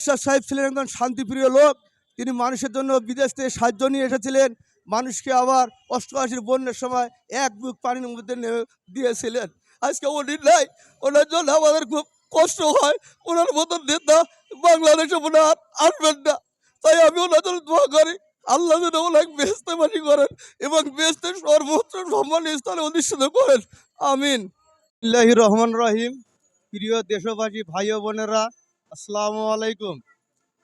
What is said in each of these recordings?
ঈশ্বর সাহেব ছিলেন একজন শান্তিপ্রিয় লোক। তিনি মানুষের জন্য বিদেশ থেকে সাহায্য নিয়ে এসেছিলেন। মানুষকে আবার অষ্টআশির বন্যার সময় এক বুক পানির মধ্যে দিয়েছিলেন। আজকে উনি নাই। ওনার জন্য আমাদের খুব কষ্ট হয়। ওনার মতন নেতা বাংলাদেশে মনে আসবেন না। তাই আমি ওনার জন্য দোয়া করি। আল্লাহ যেন ওনাকে বেহেস্তে বাড়ি করেন এবং বেহেস্তে সর্বোচ্চ সম্মানীয় স্থানে অধিষ্ঠিত করেন। আমিন। ইল্লাহি রহমান রহিম। প্রিয় দেশবাসী, ভাই বোনেরা আসসালামু আলাইকুম।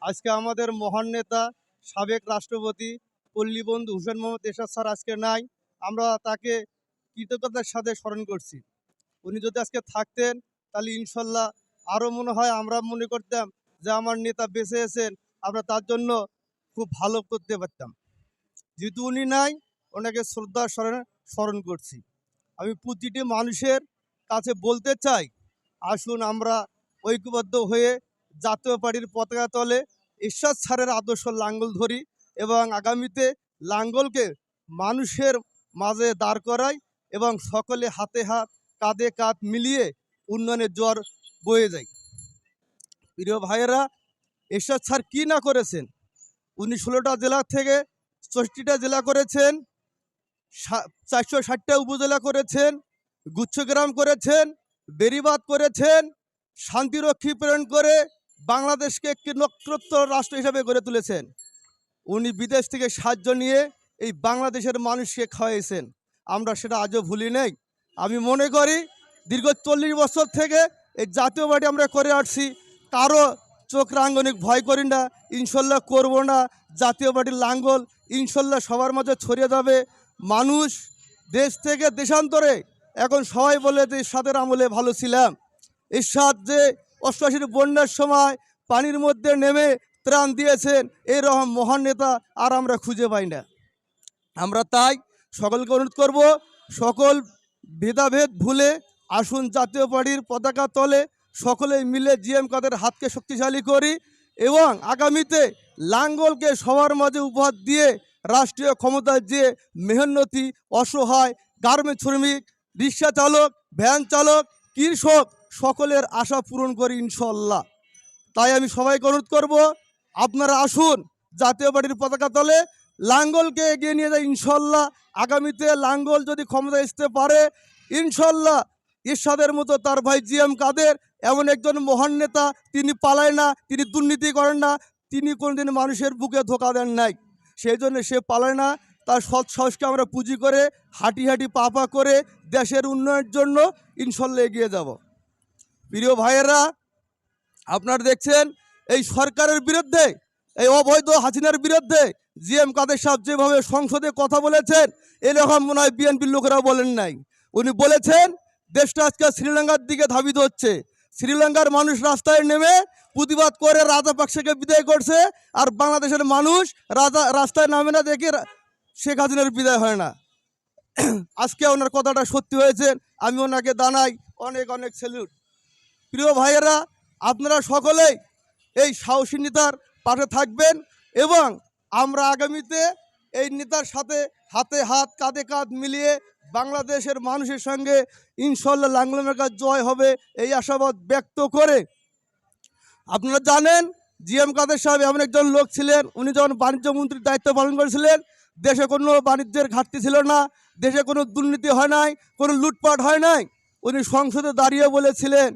আজকে আমাদের মহান নেতা, সাবেক রাষ্ট্রপতি পল্লীবন্ধু হুসেন মোহাম্মদ এরশাদ স্যার আজকে নাই। আমরা তাকে কৃতজ্ঞতার সাথে স্মরণ করছি। উনি যদি আজকে থাকতেন, তাহলে ইনশাল্লাহ আরও মনে হয় আমরা মনে করতাম যে আমার নেতা বেঁচে আছেন, আমরা তার জন্য খুব ভালো করতে পারতাম। যেহেতু উনি নাই, ওনাকে শ্রদ্ধা স্মরণে স্মরণ করছি। আমি প্রতিটি মানুষের কাছে বলতে চাই, আসুন আমরা ঐক্যবদ্ধ হয়ে জাতীয় পার্টির পতাকা তলে ঈশ্বর স্যারের আদর্শ লাঙ্গল ধরি এবং আগামীতে লাঙ্গলকে মানুষের মাঝে দাঁড় করাই এবং সকলে হাতে হাত, কাঁধে কাঁধ মিলিয়ে উন্নয়নের জ্বর বয়ে যায় প্রিয় ভাইয়েরা, ঈশ্বর স্যার কী না করেছেন? উনি ষোলোটা জেলা থেকে চষ্টিটা জেলা করেছেন চারশো ষাটটা উপজেলা করেছেন, গুচ্ছগ্রাম করেছেন বেরিবাদ করেছেন, শান্তিরক্ষী প্রেরণ করে বাংলাদেশকে একটি নক্ষত্র রাষ্ট্র হিসাবে গড়ে তুলেছেন। উনি বিদেশ থেকে সাহায্য নিয়ে এই বাংলাদেশের মানুষকে খাওয়াইছেন। আমরা সেটা আজও ভুলি নেই। আমি মনে করি দীর্ঘ চল্লিশ বছর থেকে এই জাতীয় পার্টি আমরা করে আসছি। কারও চোখ রাঙ্গনিক ভয় করি না। ইনশাল্লাহ করব না। জাতীয় পার্টির লাঙ্গল ইনশাল্লাহ সবার মাঝে ছড়িয়ে যাবে। মানুষ দেশ থেকে দেশান্তরে। এখন সবাই বলে যে সাদের আমলে ভালো ছিলাম। এরশাদ যে অষ্টাশির বন্যার সময় পানির মধ্যে নেমে ত্রাণ দিয়েছেন এই এরকম মহান নেতা, আর আমরা খুঁজে পাই না। আমরা তাই সকলকে অনুরোধ করব, সকল ভেদাভেদ ভুলে আসুন জাতীয় পার্টির পতাকা তলে সকলে মিলে জিএম কাদের হাতকে শক্তিশালী করি এবং আগামীতে লাঙ্গলকে সবার মাঝে উপহার দিয়ে রাষ্ট্রীয় ক্ষমতায় যে মেহনতি অসহায় গার্মেন্ট শ্রমিক, রিক্সা চালক, ভ্যান চালক, কৃষক সকলের আশা পূরণ করি ইনশাল্লাহ তাই আমি সবাইকে অনুরোধ করব, আপনারা আসুন জাতীয় পার্টির পতাকা তলে লাঙ্গলকে এগিয়ে নিয়ে যায় ইনশাল্লাহ আগামীতে লাঙ্গল যদি ক্ষমতা আসতে পারে ইনশাল্লাহ ইরশাদের মতো তার ভাই জি এম কাদের এমন একজন মহান নেতা, তিনি পালায় না, তিনি দুর্নীতি করেন না, তিনি কোনোদিন মানুষের বুকে ধোকা দেন নাই। সেই জন্য সে পালায় না, তার সৎ সাহসকে আমরা পুঁজি করে, হাঁটি হাঁটি পা পা করে দেশের উন্নয়নের জন্য ইনশাল্লাহ এগিয়ে যাব। প্রিয় ভাইয়েরা, আপনারা দেখছেন এই সরকারের বিরুদ্ধে, এই অবৈধ হাসিনার বিরুদ্ধে জি এম কাদের সাহেব যেভাবে সংসদে কথা বলেছেন, এরকম মনে হয় বিএনপির লোকেরা বলেন নাই। উনি বলেছেন, দেশটা আজকে শ্রীলঙ্কার দিকে ধাবিত হচ্ছে। শ্রীলঙ্কার মানুষ রাস্তায় নেমে প্রতিবাদ করে রাজাপাকসাকে বিদায় করছে, আর বাংলাদেশের মানুষ রাজা, রাস্তায় নামে না দেখে শেখ হাসিনার বিদায় হয় না। আজকে ওনার কথাটা সত্যি হয়েছে, আমি ওনাকে দানাই অনেক অনেক স্যালুট প্রিয় ভাইয়েরা, আপনারা সকলেই এই সাহসী নেতার পাশে থাকবেন এবং আমরা আগামীতে এই নেতার সাথে হাতে হাত, কাঁধে কাঁধ মিলিয়ে বাংলাদেশের মানুষের সঙ্গে ইনশাল্লাহ লাঙ্গলমের কাজ জয় হবে এই আশাবাদ ব্যক্ত করে। আপনারা জানেন, জি এম কাদের সাহেব এমন একজন লোক ছিলেন, উনি যখন বাণিজ্য মন্ত্রীর দায়িত্ব পালন করেছিলেন, দেশে কোনো বাণিজ্যের ঘাটতি ছিল না, দেশে কোনো দুর্নীতি হয় নাই, কোনো লুটপাট হয় নাই। উনি সংসদে দাঁড়িয়ে বলেছিলেন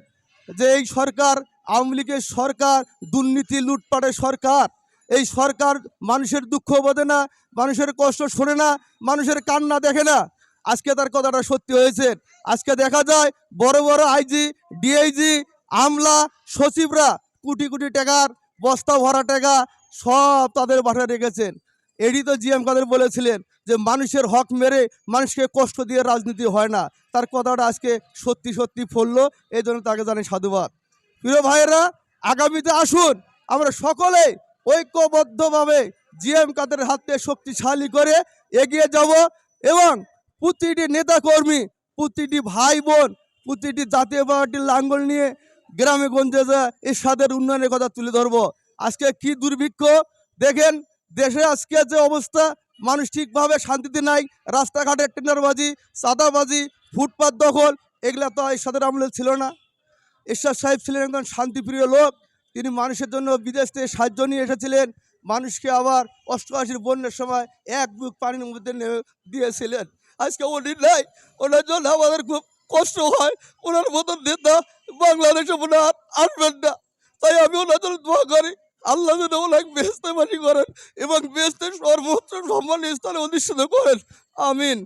যে এই সরকার, আওয়ামী লীগের সরকার, দুর্নীতি লুটপাটের সরকার, এই সরকার মানুষের দুঃখ বোধে না, মানুষের কষ্ট শোনে না, মানুষের কান্না দেখে না। আজকে তার কথাটা সত্যি হয়েছে। আজকে দেখা যায় বড় বড় আইজি, ডিআইজি, আমলা, সচিবরা কোটি কোটি টাকার বস্তা ভরা টাকা সব তাদের বাসায় রেখেছেন। এটি তো জিএম কাদের বলেছিলেন যে মানুষের হক মেরে মানুষকে কষ্ট দিয়ে রাজনীতি হয় না। তার কথাটা আজকে সত্যি সত্যি ফলল, এই জন্য তাকে জানাই সাধুবাদ। প্রিয় ভাইয়েরা, আগামীতে আসুন, আমরা সকলে ঐক্যবদ্ধভাবে জিএম কাদের হাতে শক্তিশালী করে এগিয়ে যাব এবং প্রতিটি নেতাকর্মী, প্রতিটি ভাই বোন প্রতিটি জাতীয় পার্টির লাঙ্গল নিয়ে গ্রামে গঞ্জে যা এরশাদের উন্নয়নের কথা তুলে ধরবো। আজকে কি দুর্ভিক্ষ? দেখেন দেশে আজকে যে অবস্থা, মানুষ ঠিকভাবে শান্তিতে নাই, রাস্তাঘাটে টেন্ডারবাজি, চাঁদাবাজি, ফুটপাত দখল, এগুলা তো এরশাদের আমলে ছিল না। এরশাদ সাহেব ছিলেন একজন শান্তিপ্রিয় লোক, তিনি মানুষের জন্য বিদেশ থেকে সাহায্য নিয়ে এসেছিলেন, মানুষকে আবার অষ্টআশির বন্যার সময় এক বুক পানির মধ্যে দিয়েছিলেন। আজকে উনি নাই ওনার জন্য আমাদের খুব কষ্ট হয়, ওনার মতন নেতা বাংলাদেশে হয় আসবেন না। তাই আমি ওনার জন্য দোয়া করি। আল্লাহ যেন ওনাকে বেহেস্তে বাড়ি করেন এবং বেস্তের সর্বোচ্চ সম্মান স্থানে অধিষ্ঠিত করেন। আমিন।